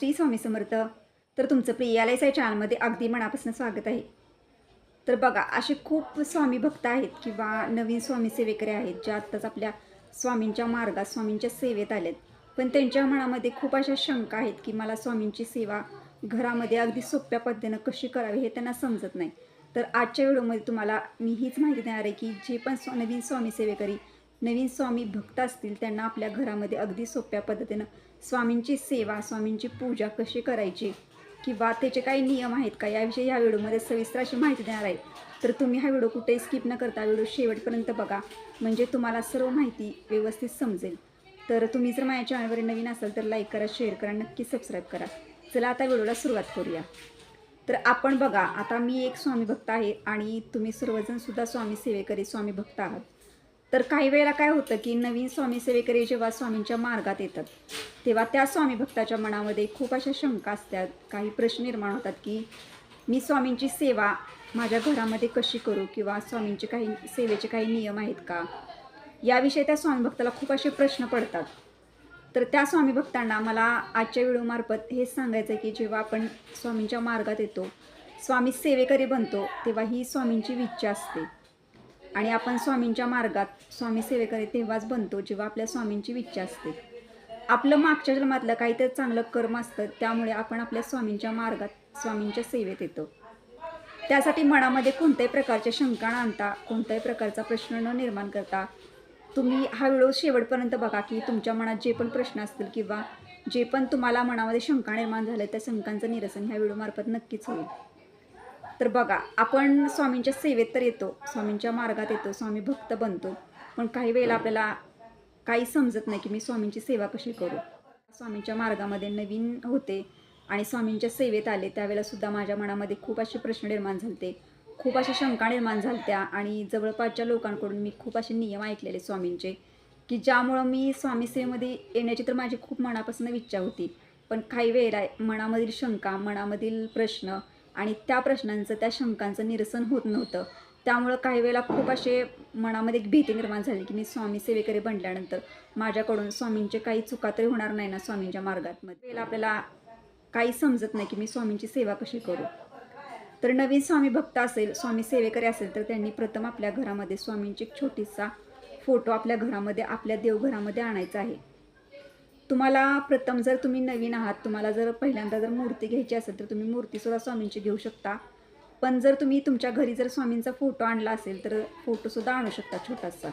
श्री स्वामी समर्थ. तर तुमचं प्रियालय या चॅनलमध्ये अगदी मनापासून स्वागत आहे. तर बघा असे खूप स्वामी भक्त आहेत किंवा नवीन स्वामी सेवेकरी आहेत ज्या आत्ताच आपल्या स्वामींच्या मार्गात स्वामींच्या सेवेत आलेत. पण त्यांच्या मनामध्ये खूप अशा शंका आहेत की मला स्वामींची सेवा घरामध्ये अगदी सोप्या पद्धतीनं कशी करावी हे त्यांना समजत नाही. तर आजच्या व्हिडिओमध्ये तुम्हाला मी हीच माहिती देणार आहे की जे पण स्व नवीन स्वामी सेवेकरी नवीन स्वामी भक्त असतील त्यांना आपल्या घरामध्ये अगदी सोप्या पद्धतीनं स्वामींची सेवा स्वामींची पूजा कशी करायची किंवा त्याचे काही नियम आहेत का? याविषयी ह्या व्हिडिओमध्ये सविस्तर अशी माहिती देणार आहे. तर तुम्ही हा व्हिडिओ कुठेही स्किप न करता व्हिडिओ शेवटपर्यंत बघा. म्हणजे तुम्हाला सर्व माहिती व्यवस्थित समजेल. तर तुम्ही जर माझ्या चॅनलवर नवीन असाल तर लाईक करा शेअर करा नक्की सबस्क्राईब करा. चला आता व्हिडिओला सुरुवात करूया. तर आपण बघा आता मी एक स्वामी भक्त आहे आणि तुम्ही सर्वजणसुद्धा स्वामी सेवेकरी स्वामी भक्त आहात. तर काही वेळेला काय होतं की नवीन स्वामी सेवेकरी जेव्हा स्वामींच्या मार्गात येतात तेव्हा त्या स्वामी भक्ताच्या मनामध्ये खूप अशा शंका असतात काही प्रश्न निर्माण होतात की मी स्वामींची सेवा माझ्या घरामध्ये कशी करू किंवा स्वामींचे काही सेवेचे काही नियम आहेत का? याविषयी त्या स्वामी भक्ताला खूप असे प्रश्न पडतात. तर त्या स्वामी भक्तांना मला आजच्या व्हिडिओमार्फत हेच सांगायचं आहे की जेव्हा आपण स्वामींच्या मार्गात येतो स्वामी सेवेकरी बनतो तेव्हा ही स्वामींची इच्छा असते. आणि आपण स्वामींच्या मार्गात स्वामी सेवेकरी तेव्हाच बनतो जेव्हा आपल्या स्वामींची इच्छा असते. आपलं मागच्या जन्मातलं काहीतरी चांगलं कर्म असतं त्यामुळे आपण आपल्या स्वामींच्या मार्गात स्वामींच्या सेवेत येतो. त्यासाठी मनामध्ये कोणत्याही प्रकारच्या शंका न आणता कोणत्याही प्रकारचा प्रश्न न निर्माण करता तुम्ही हा व्हिडिओ शेवटपर्यंत बघा की तुमच्या मनात जे पण प्रश्न असतील किंवा जे पण तुम्हाला मनामध्ये शंका निर्माण झाल्या त्या शंकांचं निरसन ह्या व्हिडिओमार्फत नक्कीच होईल. तर बघा आपण स्वामींच्या सेवेत तर येतो स्वामींच्या मार्गात येतो स्वामी भक्त बनतो पण काही वेळेला आपल्याला काही समजत नाही की मी स्वामींची सेवा कशी करू. स्वामींच्या मार्गामध्ये नवीन होते आणि स्वामींच्या सेवेत आले त्यावेळेला सुद्धा माझ्या मनामध्ये खूप असे प्रश्न निर्माण झालते. खूप अशा शंका निर्माण झालत्या आणि जवळपासच्या लोकांकडून मी खूप असे नियम ऐकलेले स्वामींचे की ज्यामुळं मी स्वामी सेवेमध्ये येण्याची तर माझी खूप मनापासून इच्छा होती. पण काही वेळेला मनामधील शंका मनामधील प्रश्न आणि त्या प्रश्नांचं त्या शंकांचं निरसन होत नव्हतं. त्यामुळं काही वेळेला खूप असे मनामध्ये एक भीती निर्माण झाली की मी स्वामी सेवेकरी बनल्यानंतर माझ्याकडून स्वामींचे काही चुका तरी होणार नाही ना स्वामींच्या मार्गात मध्ये वेळेला आपल्याला काही समजत नाही की मी स्वामींची सेवा कशी करू. तर नवीन स्वामी भक्त असेल स्वामी सेवेकरी असेल तर त्यांनी प्रथम आपल्या घरामध्ये स्वामींची एक छोटीसा फोटो आपल्या घरामध्ये आपल्या देवघरामध्ये आणायचा आहे. तुम्हाला प्रथम जर तुम्ही नवीन आहात तुम्हाला जर पहिल्यांदा जर मूर्ती घ्यायची असेल तर तुम्ही मूर्तीसुद्धा स्वामींची घेऊ शकता. पण जर तुम्ही तुमच्या घरी जर स्वामींचा फोटो आणला असेल तर फोटोसुद्धा आणू शकता छोटासा.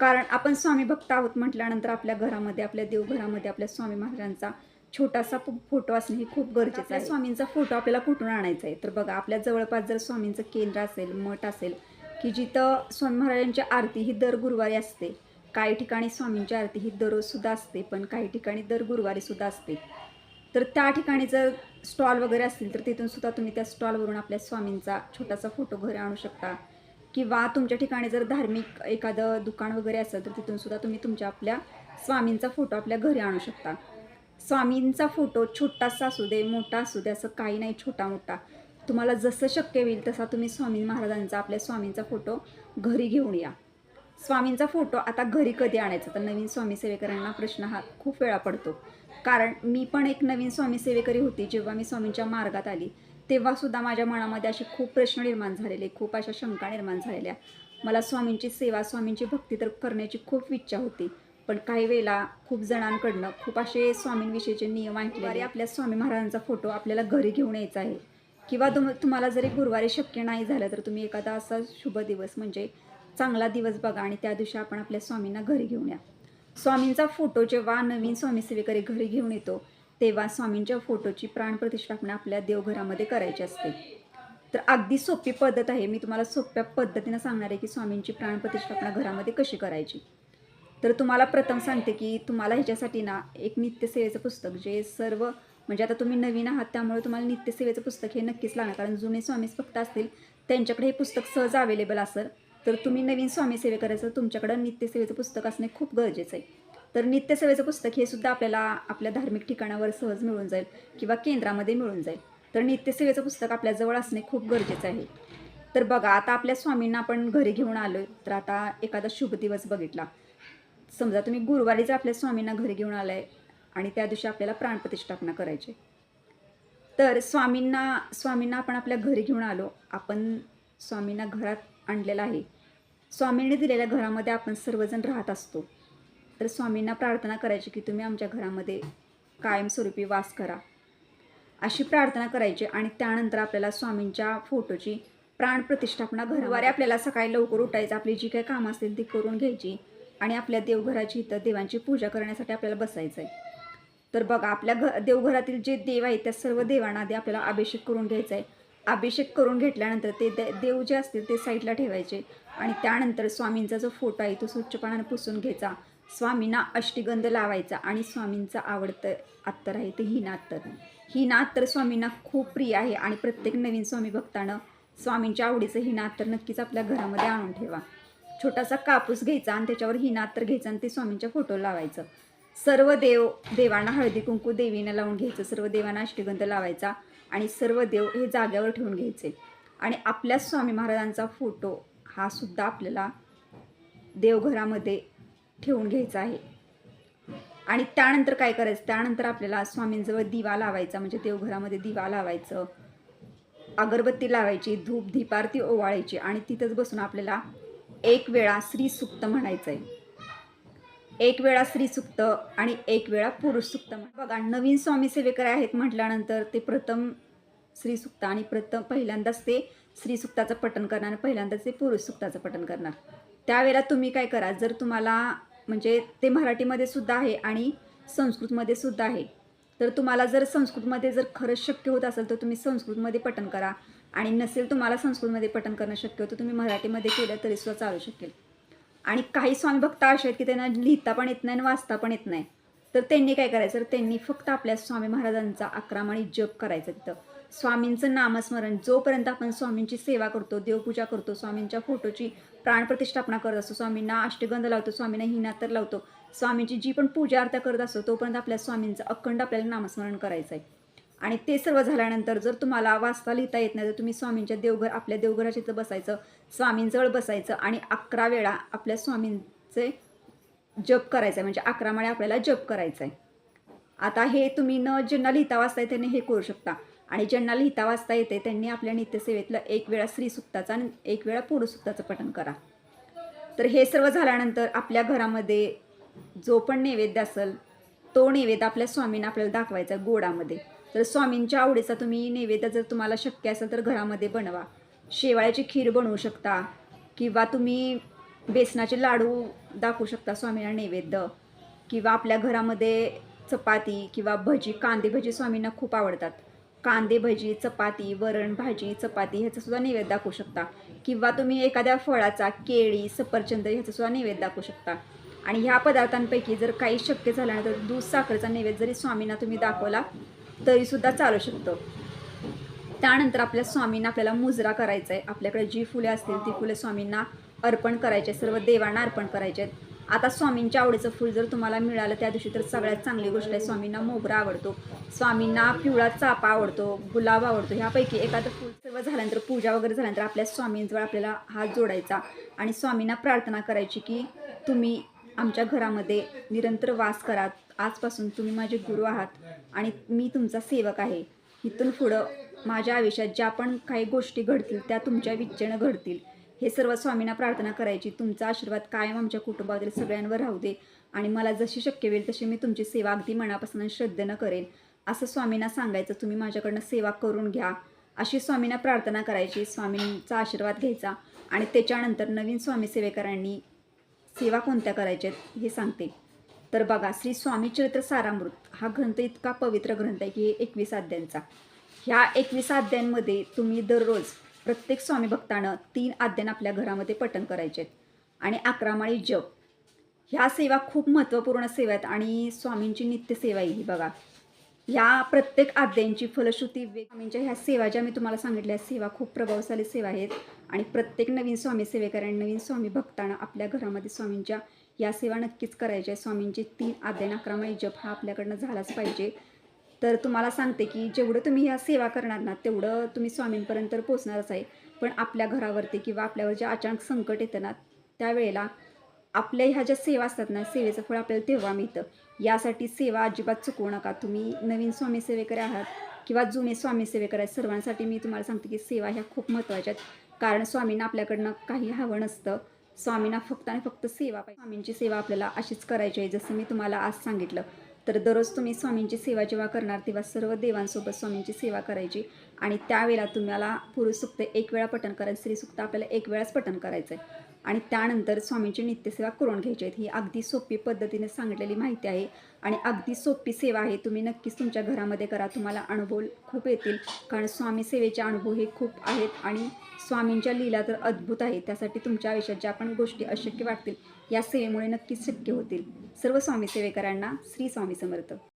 कारण आपण स्वामी भक्त आहोत म्हटल्यानंतर आपल्या घरामध्ये आपल्या देवघरामध्ये आपल्या स्वामी महाराजांचा छोटासा फोटो असणे हे खूप गरजेचं आहे. स्वामींचा फोटो आपल्याला कुठून आणायचा आहे? तर बघा आपल्या जवळपास जर स्वामींचं केंद्र असेल मठ असेल की जिथं स्वामी महाराजांची आरती ही दर गुरुवारी असते काही ठिकाणी स्वामींची आरती ही दररोज सुद्धा असते पण काही ठिकाणी दर गुरुवारी सुद्धा असते. तर त्या ठिकाणी जर स्टॉल वगैरे असतील तर तिथून सुद्धा तुम्ही त्या स्टॉलवरून आपल्या स्वामींचा छोटासा फोटो घरी आणू शकता. किंवा तुमच्या ठिकाणी जर धार्मिक एखादं दुकान वगैरे असेल तर तिथून सुद्धा तुम्ही तुमच्या आपल्या स्वामींचा फोटो आपल्या घरी आणू शकता. स्वामींचा फोटो छोटासा असू दे मोठा असू दे असं काही नाही छोटा मोठा. तुम्हाला जसं शक्य होईल तसा तुम्ही स्वामी महाराजांचा आपल्या स्वामींचा फोटो घरी घेऊन या. स्वामींचा फोटो आता घरी कधी आणायचा? तर नवीन स्वामी सेवेकरांना प्रश्न हा खूप वेळा पडतो. कारण मी पण एक नवीन स्वामी सेवेकरी होती जेव्हा मी स्वामींच्या मार्गात आली. तेव्हा सुद्धा माझ्या मनामध्ये असे खूप प्रश्न निर्माण झालेले खूप अशा शंका निर्माण झालेल्या. मला स्वामींची सेवा स्वामींची भक्ती तर करण्याची खूप इच्छा होती. पण काही वेळेला खूप जणांकडनं खूप असे स्वामींविषयीचे नियम ऐकले आपल्या स्वामी महाराजांचा फोटो आपल्याला घरी घेऊन यायचा आहे. किंवा तुम तुम्हाला जरी गुरुवारी शक्य नाही झालं तर तुम्ही एखादा असा शुभ दिवस म्हणजे चांगला दिवस बघा आणि त्या दिवशी आपण आपल्या स्वामींना घरी घेऊन या. स्वामींचा फोटो जेव्हा नवीन स्वामी सेवेकरी घरी घेऊन येतो तेव्हा स्वामींच्या फोटोची प्राणप्रतिष्ठापना आपल्या देवघरामध्ये करायची असते. तर अगदी सोपी पद्धत आहे. मी तुम्हाला सोप्या पद्धतीनं सांगणार आहे की स्वामींची प्राणप्रतिष्ठापना घरामध्ये कशी करायची. तर तुम्हाला प्रथम सांगते की तुम्हाला ह्याच्यासाठी ना एक नित्यसेवेचं पुस्तक जे सर्व म्हणजे आता तुम्ही नवीन आहात त्यामुळे तुम्हाला नित्यसेवेचं पुस्तक हे नक्कीच लागणार. कारण जुने स्वामीच फक्त असतील त्यांच्याकडे हे पुस्तक सहज अवेलेबल असेल. तर तुम्ही नवीन स्वामी सेवे करायचं तुमच्याकडं नित्यसेवेचं पुस्तक असणे खूप गरजेचं आहे. तर नित्यसेवेचं पुस्तक हे सुद्धा आपल्याला आपल्या धार्मिक ठिकाणावर सहज मिळून जाईल किंवा केंद्रामध्ये मिळून जाईल. तर नित्यसेवेचं पुस्तक आपल्याजवळ असणे खूप गरजेचं आहे. तर बघा आता आपल्या स्वामींना आपण घरी घेऊन आलो तर आता एखादा शुभ दिवस बघितला. समजा तुम्ही गुरुवारीच आपल्या स्वामींना घरी घेऊन आलाय आणि त्या दिवशी आपल्याला प्राणप्रतिष्ठापना करायची तर स्वामींना स्वामींना आपण आपल्या घरी घेऊन आलो आपण स्वामींना घरात आणलेलं आहे. स्वामींनी दिलेल्या घरामध्ये आपण सर्वजण राहत असतो. तर स्वामींना प्रार्थना करायची की तुम्ही आमच्या घरामध्ये कायमस्वरूपी वास करा. अशी प्रार्थना करायची आणि त्यानंतर आपल्याला स्वामींच्या फोटोची प्राणप्रतिष्ठापना घरवारे आपल्याला सकाळी लवकर उठायचं आपली जी काही कामं असतील ती करून घ्यायची आणि आपल्या देवघराची इथं देवांची पूजा करण्यासाठी आपल्याला बसायचं आहे तर बघा आपल्या घ देवघरातील जे देव आहेत त्या सर्व देवांना आधी आपल्याला अभिषेक करून घ्यायचा आहे अभिषेक करून घेतल्यानंतर ते दे देव जे असतील ते साईडला ठेवायचे. आणि त्यानंतर स्वामींचा जो फोटो आहे तो स्वच्छपणाने पुसून घ्यायचा. स्वामींना अष्टीगंध लावायचा आणि स्वामींचं आवडतं अत्तर आहे ते हिना अत्तर हिना अत्तर स्वामींना खूप प्रिय आहे आणि प्रत्येक नवीन स्वामी भक्तानं स्वामींच्या आवडीचं हिना अत्तर नक्कीच आपल्या घरामध्ये आणून ठेवा. छोटासा कापूस घ्यायचा आणि त्याच्यावर हिना अत्तर घ्यायचं आणि ते स्वामींच्या फोटो लावायचं. सर्व देव देवांना हळदी कुंकू देवीनं लावून घ्यायचं. सर्व देवांना अष्टिगंध लावायचा. आणि सर्व देव हे जाग्यावर ठेवून घ्यायचे. आणि आपल्या स्वामी महाराजांचा फोटो हा सुद्धा आपल्याला देवघरामध्ये ठेवून घ्यायचा आहे. आणि त्यानंतर काय करायचं? त्यानंतर आपल्याला स्वामींजवळ दिवा लावायचा म्हणजे देवघरामध्ये दिवा लावायचं. अगरबत्ती लावायची धूप धीपारती ओवाळायची आणि तिथंच बसून आपल्याला एक वेळा श्रीसुक्त म्हणायचं आहे एक वेळा स्त्री सुक्त आणि एक वेळा पुरुष सुक्त बघा नवीन स्वामी सेवेकर आहेत म्हटल्यानंतर ते प्रथम श्री सुक्त आणि प्रथम पहिल्यांदाच ते श्री सुक्ताचं पठण करणार आणि पहिल्यांदाच ते पुरुष सुक्ताचं पठण करणार. त्यावेळेला तुम्ही काय करा जर तुम्हाला म्हणजे ते मराठीमध्ये सुद्धा आहे आणि संस्कृतमध्ये सुद्धा आहे तर तुम्हाला जर संस्कृतमध्ये जर खरंच शक्य होत असेल तर तुम्ही संस्कृतमध्ये पठण करा. आणि नसेल तुम्हाला संस्कृतमध्ये पठण करणं शक्य होतं तुम्ही मराठीमध्ये केलं तरी सुद्धा चालू शकेल. आणि काही स्वामी भक्त असे आहेत की त्यांना लिहिता पण येत नाही आणि वाचता पण येत नाही. तर त्यांनी काय करायचं? तर त्यांनी फक्त आपल्या स्वामी महाराजांचा अक्रमाने जप करायचा तिथं. स्वामींचं नामस्मरण. जोपर्यंत आपण स्वामींची सेवा करतो देवपूजा करतो स्वामींच्या फोटोची प्राणप्रतिष्ठापना करत असतो स्वामींना अष्टगंध लावतो स्वामींना हिनातर लावतो स्वामींची जी पण पूजा अर्था करत असतो तोपर्यंत आपल्या स्वामींचं अखंड आपल्याला नामस्मरण करायचं आहे आणि ते सर्व झाल्यानंतर जर तुम्हाला वाचता लिहिता येत नाही तर तुम्ही स्वामींच्या देवघर आपल्या देवघराच्या इथं बसायचं स्वामींजवळ बसायचं आणि अकरा वेळा आपल्या स्वामींचे जप करायचं आहे म्हणजे अकरा माळे आपल्याला जप करायचं आहे आता हे तुम्ही न ज्यांना लिहिता वाचता येते त्यांनी हे करू शकता. आणि ज्यांना लिहिता वाचता येते त्यांनी आपल्या नित्यसेवेतलं एक वेळा स्त्रीसुक्ताचं आणि एक वेळा पुरुषसुक्ताचं पठण करा. तर हे सर्व झाल्यानंतर आपल्या घरामध्ये जो पण नैवेद्य असेल तो नैवेद्य आपल्या स्वामींना आपल्याला दाखवायचा गोडामध्ये. तर स्वामींच्या आवडीचा तुम्ही नैवेद्य जर तुम्हाला शक्य असेल तर घरामध्ये बनवा. शेवाळ्याची खीर बनवू शकता किंवा तुम्ही बेसनाचे लाडू दाखवू शकता स्वामींना नैवेद्य किंवा आपल्या घरामध्ये चपाती किंवा भजी कांदे भजी स्वामींना खूप आवडतात. कांदे भजी चपाती वरण भाजी चपाती ह्याचासुद्धा नैवेद्य दाखवू शकता किंवा तुम्ही एखाद्या फळाचा केळी सफरचंद ह्याचासुद्धा नैवेद्य दाखवू शकता. आणि ह्या पदार्थांपैकी जर काही शक्य झालं नाही तर दूध साखरेचा नैवेद्य जरी स्वामींना तुम्ही दाखवला तरीसुद्धा चालू शकतं. त्यानंतर आपल्या स्वामींना आपल्याला मुजरा करायचा आहे आपल्याकडे जी फुले असतील ती फुले स्वामींना अर्पण करायचे सर्व देवांना अर्पण करायचे आहेत. आता स्वामींच्या आवडीचं फूल जर तुम्हाला मिळालं त्या दिवशी तर सगळ्यात चांगली गोष्ट आहे. स्वामींना मोगरा आवडतो. स्वामींना पिवळा चापा आवडतो गुलाब आवडतो. ह्यापैकी एखादं फूल सर्व झाल्यानंतर पूजा वगैरे झाल्यानंतर आपल्या स्वामींजवळ आपल्याला हात जोडायचा. आणि स्वामींना प्रार्थना करायची की तुम्ही आमच्या घरामध्ये निरंतर वास करा आजपासून तुम्ही माझे गुरु आहात आणि मी तुमचा सेवक आहे. इथून पुढं माझ्या आयुष्यात ज्या पण काही गोष्टी घडतील त्या तुमच्या विच्छेनं घडतील. हे सर्व स्वामींना प्रार्थना करायची. तुमचा आशीर्वाद कायम आमच्या कुटुंबातील सगळ्यांवर राहू दे आणि मला जशी शक्य होईल तशी मी तुमची सेवा अगदी मनापासून श्रद्धेनं करेन. असं स्वामींना सांगायचं तुम्ही माझ्याकडनं सेवा करून घ्या. अशी स्वामींना प्रार्थना करायची. स्वामींचा आशीर्वाद घ्यायचा आणि त्याच्यानंतर नवीन स्वामी सेवेकरांनी सेवा कोणत्या करायच्या आहेत हे सांगते. तर बघा श्री स्वामी चरित्र सारामृत हा ग्रंथ इतका पवित्र ग्रंथ आहे की हे एकवीस अध्यायांचा. ह्या एकवीस अध्यायांमध्ये तुम्ही दररोज प्रत्येक स्वामी भक्तानं तीन अध्ययन आपल्या घरामध्ये पठण करायचे आहेत. आणि अकरामाळी जप. ह्या सेवा खूप महत्त्वपूर्ण सेवा आहेत आणि स्वामींची नित्य सेवा आहे ही बघा. ह्या प्रत्येक आद्यांची फलश्रुती स्वामींच्या ह्या सेवा ज्या मी तुम्हाला सांगितल्या सेवा खूप प्रभावशाली सेवा आहेत. आणि प्रत्येक नवीन स्वामी सेवेकरांनी नवीन स्वामी भक्तांना आपल्या घरामध्ये स्वामींच्या या सेवा नक्कीच करायच्या आहे स्वामींचे तीन आद्यान अकरामाळी जप हा आपल्याकडनं झालाच पाहिजे. तर तुम्हाला सांगते की जेवढं तुम्ही ह्या सेवा करणार ना तेवढं तुम्ही स्वामींपर्यंत पोचणारच आहे. पण आपल्या घरावरती किंवा आपल्यावर जे अचानक संकट येतं ना त्यावेळेला आपल्या ह्या ज्या सेवा असतात ना सेवेचं फळ आपल्याला तेव्हा मिळतं. यासाठी सेवा अजिबात चुकवू नका. तुम्ही नवीन स्वामी सेवेकरी आहात किंवा जुने स्वामी सेवेकरी आहेत सर्वांसाठी मी तुम्हाला सांगते की सेवा ह्या खूप महत्त्वाच्या आहेत. कारण स्वामींना आपल्याकडनं काही हवं नसतं. स्वामींना फक्त आणि फक्त सेवा पाहिजे. स्वामींची सेवा आपल्याला अशीच करायची आहे जसं मी तुम्हाला आज सांगितलं. तर दररोज तुम्ही स्वामींची सेवा जेव्हा करणार तेव्हा सर्व देवांसोबत स्वामींची सेवा करायची. आणि त्यावेळेला तुम्हाला पुरुष सुक्त एक वेळा पठण करायचं स्त्री सुक्त आपल्याला एक वेळाच पठण करायचं आहे आणि त्यानंतर स्वामींची नित्यसेवा करून घ्यायची आहेत. ही अगदी सोपी पद्धतीने सांगितलेली माहिती आहे. आणि अगदी सोपी सेवा आहे. तुम्ही नक्कीच तुमच्या घरामध्ये करा. तुम्हाला अनुभव खूप येतील. कारण स्वामी सेवेचे अनुभव हे खूप आहेत. आणि स्वामींच्या लीला तर अद्भुत आहे त्यासाठी तुमच्या आयुष्यात ज्या पण गोष्टी अशक्य वाटतील. या सेवेमुळे नक्कीच शक्य होतील. सर्व स्वामी सेवेकरांना श्री स्वामी समर्थ.